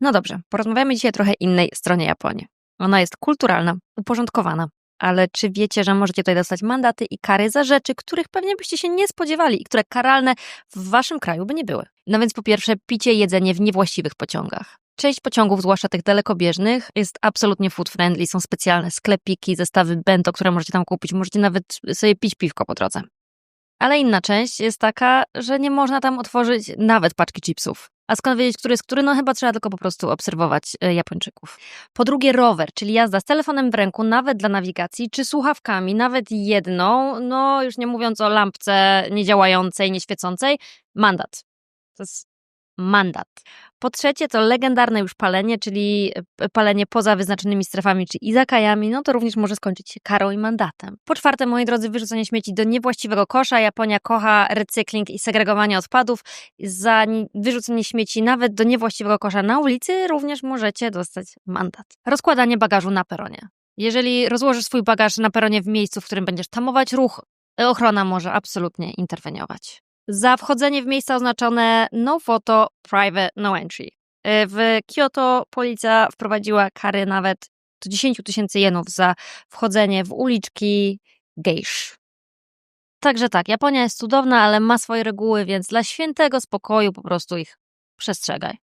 No dobrze, porozmawiamy dzisiaj trochę innej stronie Japonii. Ona jest kulturalna, uporządkowana. Ale czy wiecie, że możecie tutaj dostać mandaty i kary za rzeczy, których pewnie byście się nie spodziewali i które karalne w waszym kraju by nie były? No więc po pierwsze, picie jedzenie w niewłaściwych pociągach. Część pociągów, zwłaszcza tych dalekobieżnych, jest absolutnie food friendly. Są specjalne sklepiki, zestawy bento, które możecie tam kupić. Możecie nawet sobie pić piwko po drodze. Ale inna część jest taka, że nie można tam otworzyć nawet paczki chipsów. A skąd wiedzieć, który jest który? No chyba trzeba tylko po prostu obserwować e, Japończyków. Po drugie rower, czyli jazda z telefonem w ręku, nawet dla nawigacji, czy słuchawkami, nawet jedną, no już nie mówiąc o lampce niedziałającej, nieświecącej, mandat. To jest mandat. Po trzecie to legendarne już palenie, czyli e, palenie poza wyznaczonymi strefami czy izakajami, no to również może skończyć się karą i mandatem. Po czwarte, moi drodzy, wyrzucenie śmieci do niewłaściwego kosza. Japonia kocha recykling i segregowanie odpadów. Za ni- wyrzucenie śmieci nawet do niewłaściwego kosza na ulicy również możecie dostać mandat. Rozkładanie bagażu na peronie. Jeżeli rozłożysz swój bagaż na peronie w miejscu, w którym będziesz tamować ruch, ochrona może absolutnie interweniować. Za wchodzenie w miejsca oznaczone no photo, private, no entry. E, W Kyoto policja wprowadziła kary nawet do 10 tysięcy jenów za wchodzenie w uliczki gejsz. Także tak, Japonia jest cudowna, ale ma swoje reguły, więc dla świętego spokoju po prostu ich przestrzegaj.